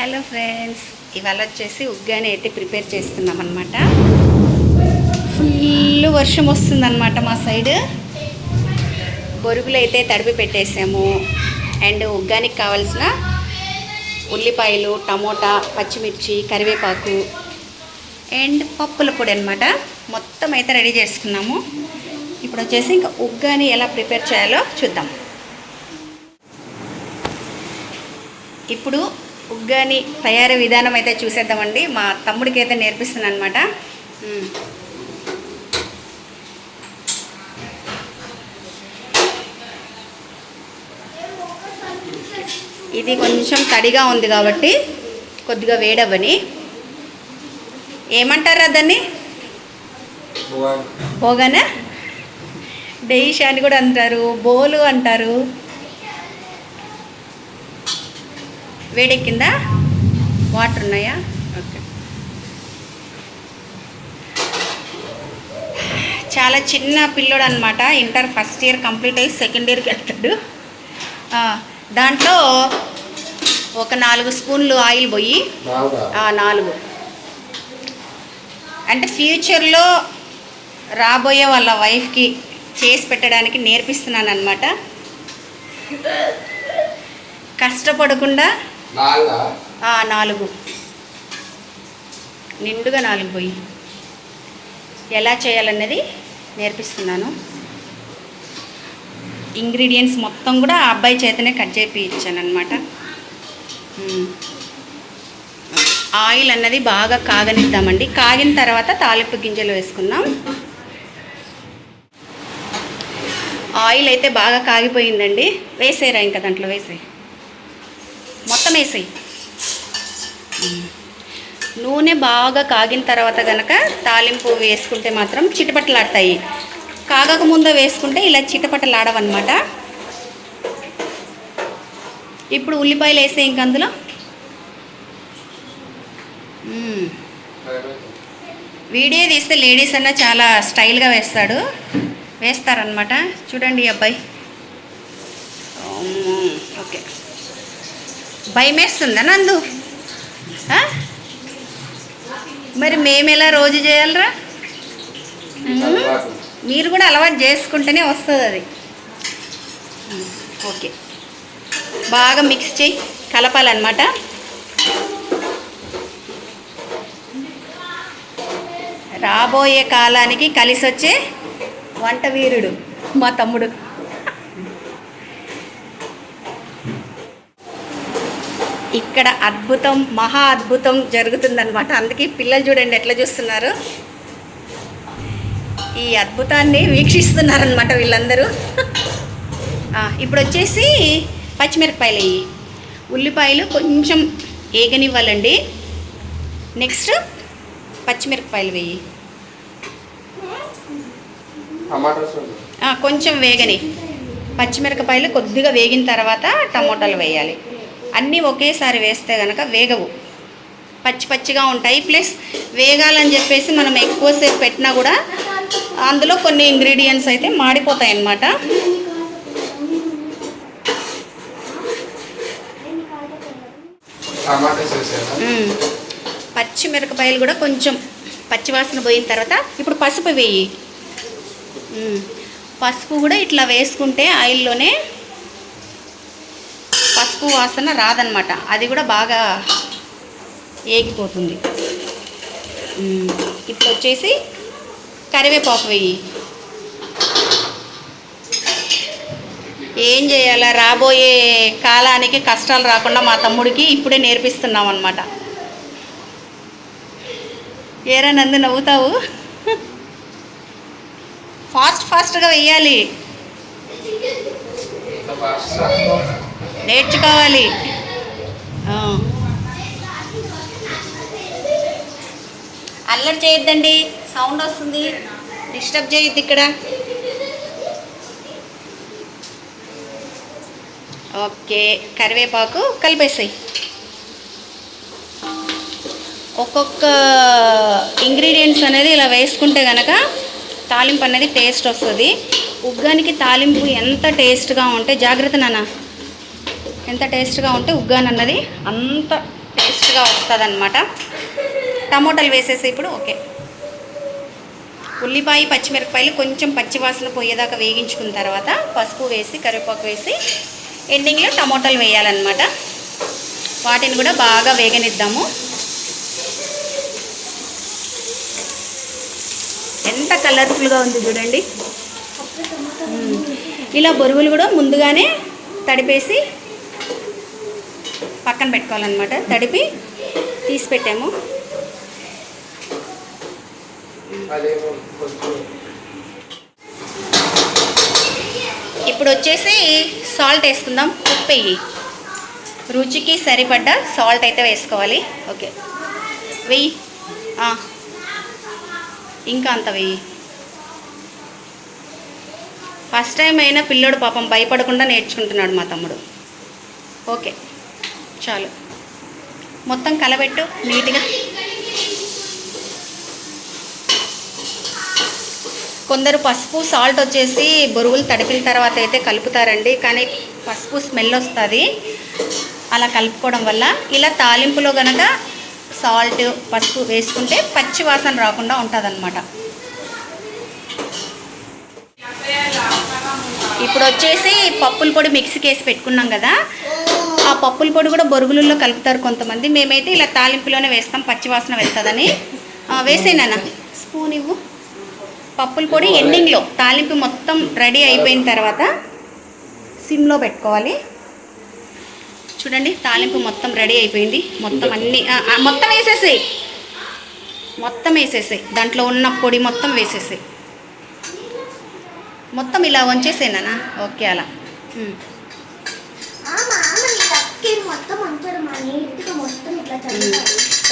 Hello friends ఇవాళ వచ్చేసి ఉగ్గాని అయితే ప్రిపేర్ చేస్తున్నాం అనమాట ఫుల్ వర్షం వస్తుందన్నమాట మా సైడ్. బొరుగులు అయితే తడిపి పెట్టేసాము. అండ్ ఉగ్గానికి కావాల్సిన ఉల్లిపాయలు టమోటా పచ్చిమిర్చి కరివేపాకు అండ్ పప్పుల పొడి అనమాట మొత్తం అయితే రెడీ చేసుకున్నాము. ఇప్పుడు వచ్చేసి ఇంకా ఉగ్గాని ఎలా ప్రిపేర్ చేయాలో చూద్దాం. ఇప్పుడు ఉగ్గాని తయారీ విధానం అయితే చూసేద్దామండి. మా తమ్ముడికి అయితే నేర్పిస్తున్నాను అనమాట ఇది కొంచెం తడిగా ఉంది కాబట్టి కొద్దిగా వేడవని ఏమంటారా దాన్ని? పోగానే డెయిష్ అని కూడా అంటారు. బోలు అంటారు. వేడెక్కిందా? వాటర్ ఉన్నాయా? ఓకే. చాలా చిన్న పిల్లోడు అనమాట ఇంటర్ ఫస్ట్ ఇయర్ కంప్లీట్ అయ్యి సెకండ్ ఇయర్కి వెళ్తాడు దాంట్లో ఒక నాలుగు స్పూన్లు ఆయిల్ పోయి నాలుగు? అంటే ఫ్యూచర్లో రాబోయే వాళ్ళ వైఫ్కి చేసి పెట్టడానికి నేర్పిస్తున్నాను అనమాట కష్టపడకుండా నాలుగు? నిండుగా నాలుగు పోయి. ఎలా చేయాలన్నది నేర్పిస్తున్నాను. ఇంగ్రీడియంట్స్ మొత్తం కూడా ఆ అబ్బాయి చేతనే కట్ చేయించాను అనమాట ఆయిల్ అన్నది బాగా కాగనిద్దామండి. కాగిన తర్వాత తాలింపు గింజలు వేసుకుందాం. ఆయిల్ అయితే బాగా కాగిపోయిందండి. వేసేరా ఇంకా దాంట్లో వేసేయి. మొత్తం వేసేయి నూనె బాగా కాగిన తర్వాత కనుక తాలింపు వేసుకుంటే మాత్రం చిటపటలాడతాయి. కాగక ముందు వేసుకుంటే ఇలా చిటపటలాడవన్నమాట. ఇప్పుడు ఉల్లిపాయలు వేసే ఇంక అందులో. వీడియో తీస్తే లేడీస్ అన్న చాలా స్టైల్గా వేస్తాడు. వేస్తారనమాట చూడండి అబ్బాయి. ఓకే. భయం వేస్తుందా నందు? మరి మేము ఎలా రోజు చేయాలరా. మీరు కూడా అలవాటు చేసుకుంటేనే వస్తుంది అది. ఓకే. బాగా మిక్స్ చేయి. కలపాలన్నమాట. రాబోయే కాలానికి కలిసి వచ్చే వంట వీరుడు మా తమ్ముడు. ఇక్కడ అద్భుతం మహా అద్భుతం జరుగుతుందన్నమాట. అందుకే పిల్లలు చూడండి ఎట్లా చూస్తున్నారు. ఈ అద్భుతాన్ని వీక్షిస్తున్నారనమాట వీళ్ళందరూ. ఇప్పుడు వచ్చేసి పచ్చిమిరపకాయలు వేయి ఉల్లిపాయలు కొంచెం ఏగనివ్వాలండి. నెక్స్ట్ పచ్చిమిరపకాయలు వేయి. ఆ, కొంచెం వేగని. పచ్చిమిరపకాయలు కొద్దిగా వేగిన తర్వాత టమోటాలు వేయాలి. అన్నీ ఒకేసారి వేస్తే కనుక వేగవు. పచ్చి పచ్చిగా ఉంటాయి. ప్లస్ వేగాలని చెప్పేసి మనం ఎక్కువసేపు పెట్టినా కూడా అందులో కొన్ని ఇంగ్రీడియంట్స్ అయితే మాడిపోతాయి అన్నమాట. పచ్చిమిరపకాయలు కూడా కొంచెం పచ్చివాసన పోయిన తర్వాత ఇప్పుడు పసుపు వేయి. పసుపు కూడా ఇట్లా వేసుకుంటే ఆయిల్లోనే పసుపు వాసన రాదనమాట అది కూడా బాగా ఏగిపోతుంది. ఇప్పుడు వచ్చేసి కరివేపాకు వెయ్యి ఏం చేయాలా? రాబోయే కాలానికి కష్టాలు రాకుండా మా తమ్ముడికి ఇప్పుడే నేర్పిస్తున్నాం అనమాట ఏరా నందు నవ్వుతావు? ఫాస్ట్ ఫాస్ట్గా వెయ్యాలి. నేర్చుకోవాలి. అల్లరి చేయొద్దండి. సౌండ్ వస్తుంది. డిస్టర్బ్ చేయొద్దు ఇక్కడ. ఓకే కరివేపాకు కలిపేసాయి. ఒక్కొక్క ఇంగ్రీడియంట్స్ అనేది ఇలా వేసుకుంటే కనుక తాలింపు అనేది టేస్ట్ వస్తుంది. ఉగ్గానికి తాలింపు ఎంత టేస్ట్గా ఉంటే జాగ్రత్త నాన్న. ఎంత టేస్ట్గా ఉంటే ఉగ్గాన్ అన్నది అంత టేస్ట్గా వస్తుంది అనమాట టమోటాలు వేసేసి ఇప్పుడు ఓకే. ఉల్లిపాయ పచ్చిమిరపకాయలు కొంచెం పచ్చివాసన పోయేదాకా వేగించుకున్న తర్వాత పసుపు వేసి కరివేపాకు వేసి ఎండింగ్లో టమోటాలు వేయాలన్నమాట. వాటిని కూడా బాగా వేగనిద్దాము. ఎంత కలర్ఫుల్గా ఉంది చూడండి. ఇలా బొరుగులు కూడా ముందుగానే తడిపేసి పక్కన పెట్టుకోవాలన్నమాట. తడిపి తీసి పెట్టాము. ఇప్పుడు వచ్చేసి సాల్ట్ వేసుకుందాం ఉప్పు రుచికి సరిపడ్డ సాల్ట్ అయితే వేసుకోవాలి. ఓకే. వెయ్యి ఇంకా అంత వెయ్యి. ఫస్ట్ టైం అయినా పిల్లోడు పాపం భయపడకుండా నేర్చుకుంటున్నాడు మా తమ్ముడు. ఓకే చాలు. మొత్తం కలబెట్టు నీట్గా. కొందరు పసుపు సాల్ట్ వచ్చేసి బొరుగులు తడిపిన తర్వాత అయితే కలుపుతారండి కానీ పసుపు స్మెల్ వస్తుంది. అలా కలుపుకోవడం వల్ల ఇలా తాలింపులో కనుక సాల్ట్ పసుపు వేసుకుంటే పచ్చి వాసన రాకుండా ఉంటుంది ఇప్పుడు వచ్చేసి పప్పుల పొడి మిక్సీకి వేసి పెట్టుకున్నాం కదా. ఆ పప్పుల పొడి కూడా బొరుగులలో కలుపుతారు కొంతమంది. మేమైతే ఇలా తాలింపులోనే వేస్తాం పచ్చి వాసన వెళ్తుందని. వేసేనా స్పూన్ ఇవ్వు. పప్పుల పొడి ఎండింగ్లో తాలింపు మొత్తం రెడీ అయిపోయిన తర్వాత సిమ్లో పెట్టుకోవాలి. చూడండి తాలింపు మొత్తం రెడీ అయిపోయింది. మొత్తం అన్ని మొత్తం వేసేసేయి. మొత్తం వేసేసేయి. దాంట్లో ఉన్న పొడి మొత్తం వేసేసేయి. మొత్తం ఇలా వంచేసేనా ఓకే అలా.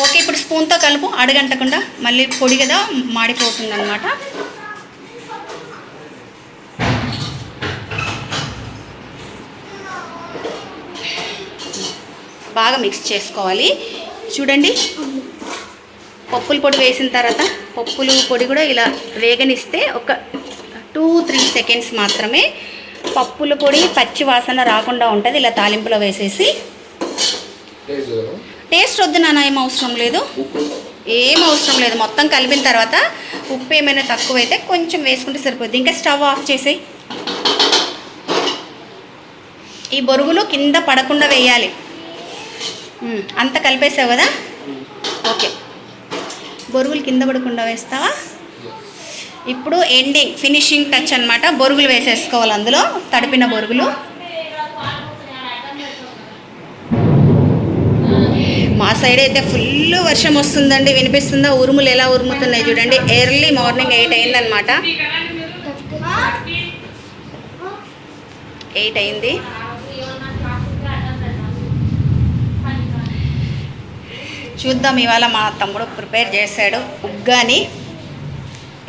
ఓకే ఇప్పుడు స్పూన్తో కలుపు. అడగంటకుండా మళ్ళీ పొడి కదా మాడిపోతుంది అనమాట బాగా మిక్స్ చేసుకోవాలి. చూడండి. పప్పుల పొడి వేసిన తర్వాత పప్పులు పొడి కూడా ఇలా వేగనిస్తే ఒక టూ త్రీ సెకండ్స్ మాత్రమే పప్పుల పొడి పచ్చి వాసన రాకుండా ఉంటుంది. ఇలా తాలింపులో వేసేసి. టేస్ట్ వద్దు నాన్న ఏం అవసరం లేదు. ఏం అవసరం లేదు. మొత్తం కలిపిన తర్వాత ఉప్పు ఏమైనా తక్కువైతే కొంచెం వేసుకుంటే సరిపోద్ది. ఇంకా స్టవ్ ఆఫ్ చేసేయి. ఈ బొరుగులు కింద పడకుండా వేయాలి. అంత కలిపేసావు కదా? ఓకే. బొరుగులు కింద పడకుండా వేస్తావా? ఇప్పుడు ఎండింగ్ ఫినిషింగ్ టచ్ అన్నమాట. బొరుగులు వేసేసుకోవాలి అందులో. తడిపిన బొరుగులు. మా సైడ్ అయితే ఫుల్ వర్షం వస్తుందండి. వినిపిస్తుందా? ఉరుములు ఎలా ఉరుముతున్నాయి చూడండి. ఎర్లీ మార్నింగ్ ఎయిట్ అయిందనమాట ఎయిట్ అయింది. చూద్దాం ఇవాళ మా తమ్ముడు ప్రిపేర్ చేశాడు. ఉగ్గాని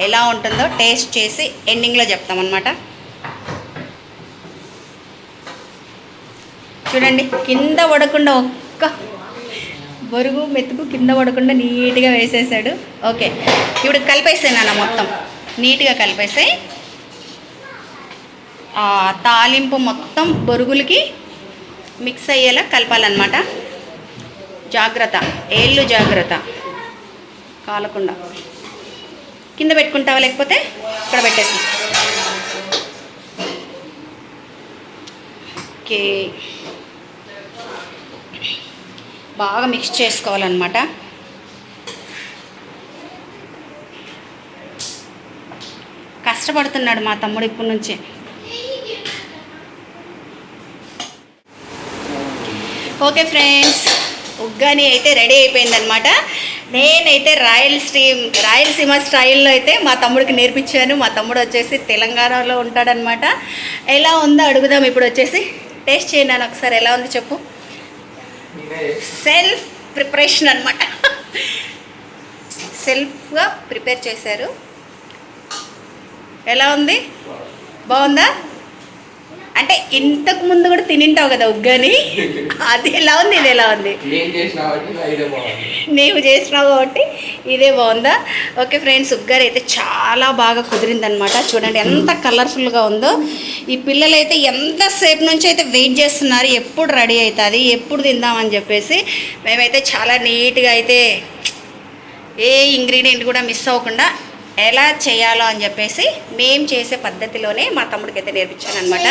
ఎలా ఉంటుందో టేస్ట్ చేసి ఎండింగ్లో చెప్తామన్నమాట చూడండి కింద పడకుండా ఒక్క బొరుగు మెతుకు కింద పడకుండా నీట్గా వేసేసాడు. ఓకే ఇప్పుడు కలిపేసాను మొత్తం. నీట్గా కలిపేసాయి. తాలింపు మొత్తం బొరుగులకి మిక్స్ అయ్యేలా కలపాలన్నమాట. జాగ్రత్త ఏళ్ళు జాగ్రత్త. కాలకుండా. కింద పెట్టుకుంటావా లేకపోతే ఇక్కడ పెట్టేసి? ఓకే. బాగా మిక్స్ చేసుకోవాలన్నమాట. కష్టపడుతున్నాడు మా తమ్ముడు ఇప్పటి నుంచే. Okay friends. ఉగ్గాని అయితే రెడీ అయిపోయిందనమాట నేనైతే రాయలసీమ రాయలసీమ స్టైల్లో అయితే మా తమ్ముడికి నేర్పించాను. మా తమ్ముడు వచ్చేసి తెలంగాణలో ఉంటాడనమాట ఎలా ఉందో అడుగుదాం. ఇప్పుడు వచ్చేసి టేస్ట్ చేయను ఒకసారి. ఎలా ఉంది చెప్పు. సెల్ఫ్ ప్రిపరేషన్ అనమాట సెల్ఫ్గా ప్రిపేర్ చేశారు. ఎలా ఉంది? బాగుందా? అంటే ఇంతకు ముందు కూడా తినింటావు కదా ఉగ్గని? అది ఎలా ఉంది ఇది ఎలా ఉంది? నీవు చేసినావు కాబట్టి ఇదే బాగుందా? ఓకే ఫ్రెండ్స్ ఉగ్గర్ అయితే చాలా బాగా కుదిరిందనమాట చూడండి ఎంత కలర్ఫుల్గా ఉందో. ఈ పిల్లలు అయితే ఎంతసేపు నుంచి అయితే వెయిట్ చేస్తున్నారు ఎప్పుడు రెడీ అవుతుంది ఎప్పుడు తిందామని చెప్పేసి మేమైతే చాలా నీట్గా అయితే ఏ ఇంగ్రీడియంట్ కూడా మిస్ అవ్వకుండా ఎలా చేయాలో అని చెప్పేసి మేము చేసే పద్ధతిలోనే మా తమ్ముడికి అయితే నేర్పించాను అనమాట.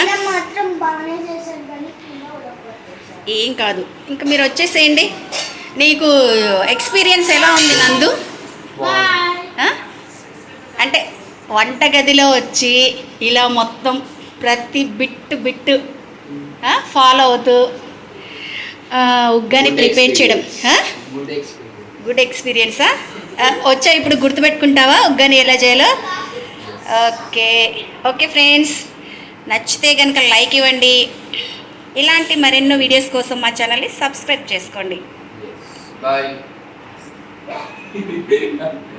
ఏం కాదు. ఇంకా మీరు వచ్చేసేయండి. నీకు ఎక్స్పీరియన్స్ ఎలా ఉంది నందు? అంటే వంటగదిలో వచ్చి ఇలా మొత్తం ప్రతి బిట్ బిట్ ఫాలో అవుతూ ఉగ్గాని ప్రిపేర్ చేయడం. experience. గుడ్ ఎక్స్పీరియన్స్ గుడ్ ఎక్స్పీరియన్సా? వచ్చా ఇప్పుడు గుర్తుపెట్టుకుంటావా? ఉగ్గాని ఎలా చేయాలో? Okay okay friends. నచ్చితే కనుక లైక్ ఇవ్వండి. ఇలాంటి మరెన్నో వీడియోస్ కోసం మా ఛానల్ని సబ్స్క్రైబ్ చేసుకోండి. బాయ్